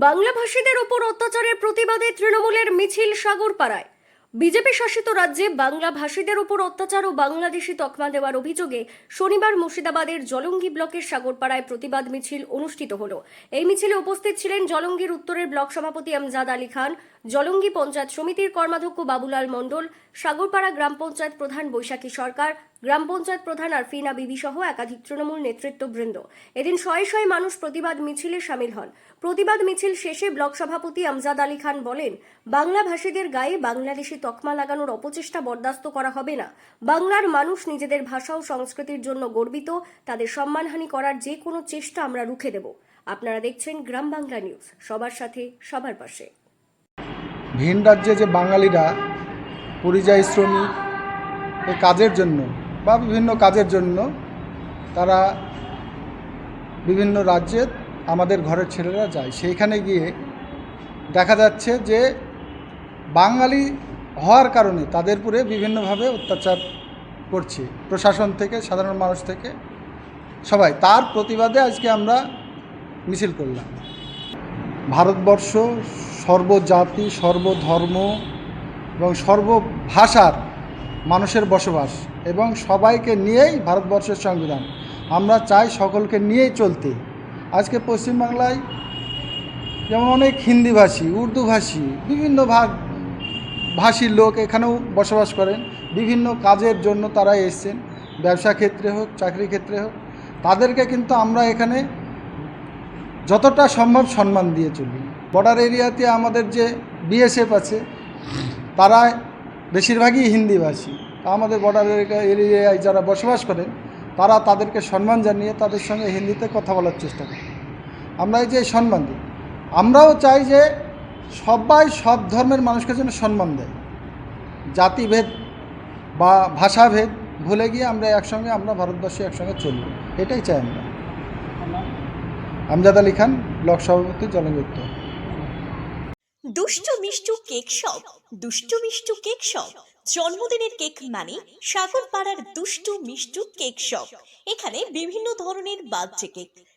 বাংলাভাষীদের ওপর অত্যাচারের প্রতিবাদে তৃণমূলের মিছিল সাগরপাড়ায়। বিজেপি শাসিত রাজ্যে বাংলাভাষীদের ওপর অত্যাচার ও বাংলাদেশি তকমা দেওয়ার অভিযোগে শনিবার মুর্শিদাবাদের জলঙ্গি ব্লকের সাগরপাড়ায় প্রতিবাদ মিছিল অনুষ্ঠিত হল। এই মিছিলে উপস্থিত ছিলেন জলঙ্গির উত্তরের ব্লক সভাপতি আমজাদ আলী খান জলঙ্গি পঞ্চায়েত সমিতির কর্মাধ্যক্ষ বাবুলাল মণ্ডল, সাগরপাড়া গ্রাম পঞ্চায়েত প্রধান বৈশাখী সরকার, গ্রাম পঞ্চায়েত প্রধান আরফিনা বিবি সহ একাধিক তৃণমূল নেতৃত্ববৃন্দ। এদিন শয়ে শয়ে মানুষ প্রতিবাদ মিছিলে সামিল হন। প্রতিবাদ মিছিল শেষে ব্লক সভাপতি আমজাদ আলী খান বলেন, বাংলা ভাষীদের গায়ে বাংলাদেশি তকমা লাগানোর অপচেষ্টা বরদাস্ত করা হবে না। বাংলার মানুষ নিজেদের ভাষা ও সংস্কৃতির জন্য গর্বিত। তাদের সম্মানহানি করার যে কোনো চেষ্টা আমরা রুখে দেব। আপনারা দেখছেন গ্রাম বাংলা নিউজ। সবার সাথে, সবার পাশে। ভিন রাজ্যে যে বাঙালিরা পরিযায়ী শ্রমিক কাজের জন্য বা বিভিন্ন কাজের জন্য তারা বিভিন্ন রাজ্যে আমাদের ঘরের ছেলেরা যায়। সেইখানে গিয়ে দেখা যাচ্ছে যে বাঙালি হওয়ার কারণে তাদের উপরে বিভিন্নভাবে অত্যাচার করছে। প্রশাসন থেকে, সাধারণ মানুষ থেকে, সবাই। তার প্রতিবাদে আজকে আমরা মিছিল করলাম। ভারতবর্ষ সর্বজাতি, সর্বধর্ম এবং সর্বভাষার মানুষের বসবাস এবং সবাইকে নিয়েই ভারতবর্ষের সংবিধান। আমরা চাই সকলকে নিয়েই চলতে। আজকে পশ্চিমবাংলায় যেমন অনেক হিন্দিভাষী, উর্দুভাষী, বিভিন্ন ভাগ ভাষীর লোক এখানেও বসবাস করেন। বিভিন্ন কাজের জন্য তারা এসছেন। ব্যবসা ক্ষেত্রে হোক, চাকরি ক্ষেত্রে হোক। তাদেরকে কিন্তু আমরা এখানে যতটা সম্ভব সম্মান দিয়ে চলি। বর্ডার এরিয়াতে আমাদের যে বিএসএফ আছে, তারা বেশিরভাগই হিন্দিভাষী। আমাদের বর্ডার এরিয়ায় যারা বসবাস করেন, তারা তাদেরকে সম্মান জানিয়ে তাদের সঙ্গে হিন্দিতে কথা বলার চেষ্টা করি। আমরা এই যে সম্মান দিই, আমরাও চাই যে সবাই সব ধর্মের মানুষকে যেন সম্মান দেয়। জাতিভেদ বা ভাষাভেদ ভুলে গিয়ে আমরা একসঙ্গে, আমরা ভারতবর্ষে একসঙ্গে চলব এটাই চাই আমরা। আমজাদ আলী খান, ব্লক সভাপতি জলযুক্ত দুষ্টু মিষ্টু কেক শপ, দুষ্ট মিষ্টু কেক শপ। জন্মদিনের কেক মানে সাগর পাড়ার দুষ্টু মিষ্টু কেক শপ। এখানে বিভিন্ন ধরনের বার্থডে কেক।